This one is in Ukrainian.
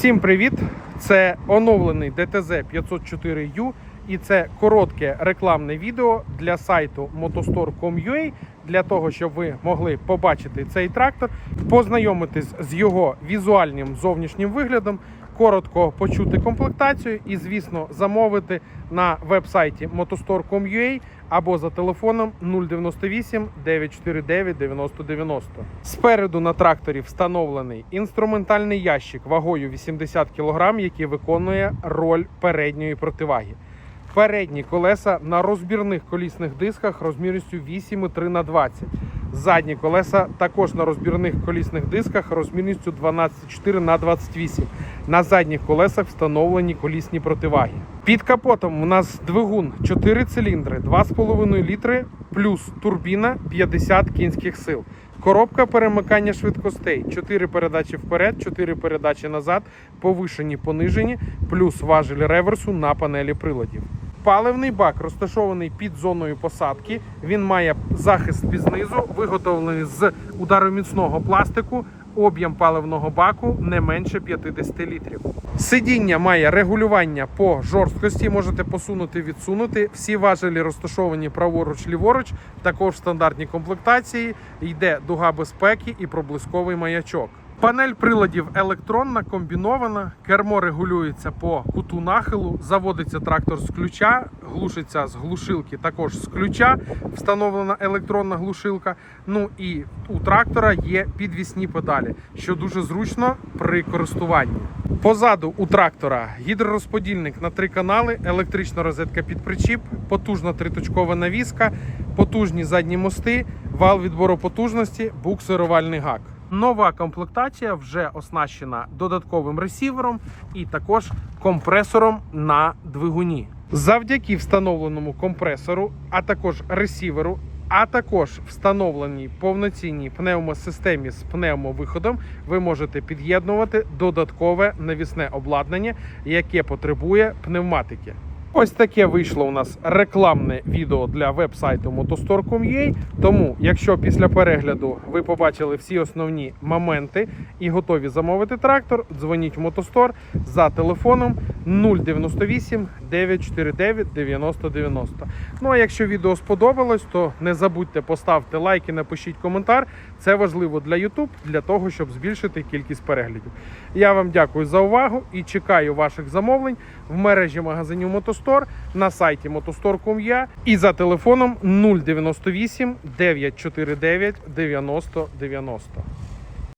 Всім привіт! Це оновлений DTZ 504U і це коротке рекламне відео для сайту motostore.com.ua для того, щоб ви могли побачити цей трактор, познайомитись з його візуальним зовнішнім виглядом, коротко почути комплектацію і, звісно, замовити на веб-сайті motostore.com.ua або за телефоном 098 949 9090. Спереду на тракторі встановлений інструментальний ящик вагою 80 кг, який виконує роль передньої противаги. Передні колеса на розбірних колісних дисках розмірністю 8,3 на 20. Задні колеса також на розбірних колісних дисках розмірністю 12,4 на 28. На задніх колесах встановлені колісні противаги. Під капотом у нас двигун 4 циліндри, 2,5 літри плюс турбіна 50 кінських сил. Коробка перемикання швидкостей, 4 передачі вперед, 4 передачі назад, повишені, понижені, плюс важель реверсу на панелі приладів. Паливний бак розташований під зоною посадки. Він має захист знизу, виготовлений з удароміцного пластику. Об'єм паливного баку не менше 50 літрів. Сидіння має регулювання по жорсткості. Можете посунути, відсунути. Всі важелі розташовані праворуч, ліворуч. Також в стандартній комплектації йде дуга безпеки і проблисковий маячок. Панель приладів електронна, комбінована, кермо регулюється по куту нахилу, заводиться трактор з ключа, глушиться з глушилки також з ключа, встановлена електронна глушилка. Ну і у трактора є підвісні педалі, що дуже зручно при користуванні. Позаду у трактора гідророзподільник на три канали, електрична розетка під причіп, потужна триточкова навіска, потужні задні мости, вал відбору потужності, буксирувальний гак. Нова комплектація вже оснащена додатковим ресівером і також компресором на двигуні. Завдяки встановленому компресору, а також ресіверу, а також встановленій повноцінній пневмосистемі з пневмовиходом, ви можете під'єднувати додаткове навісне обладнання, яке потребує пневматики. Ось таке вийшло у нас рекламне відео для веб-сайту motostore.com.ua. Тому, якщо після перегляду ви побачили всі основні моменти і готові замовити трактор, дзвоніть в Мотостор за телефоном 098 949 9090. Ну а якщо відео сподобалось, то не забудьте поставити лайк і напишіть коментар. Це важливо для YouTube, для того, щоб збільшити кількість переглядів. Я вам дякую за увагу і чекаю ваших замовлень в мережі магазинів Мотостор на сайті motostore.com.ua і за телефоном 098 949 9090.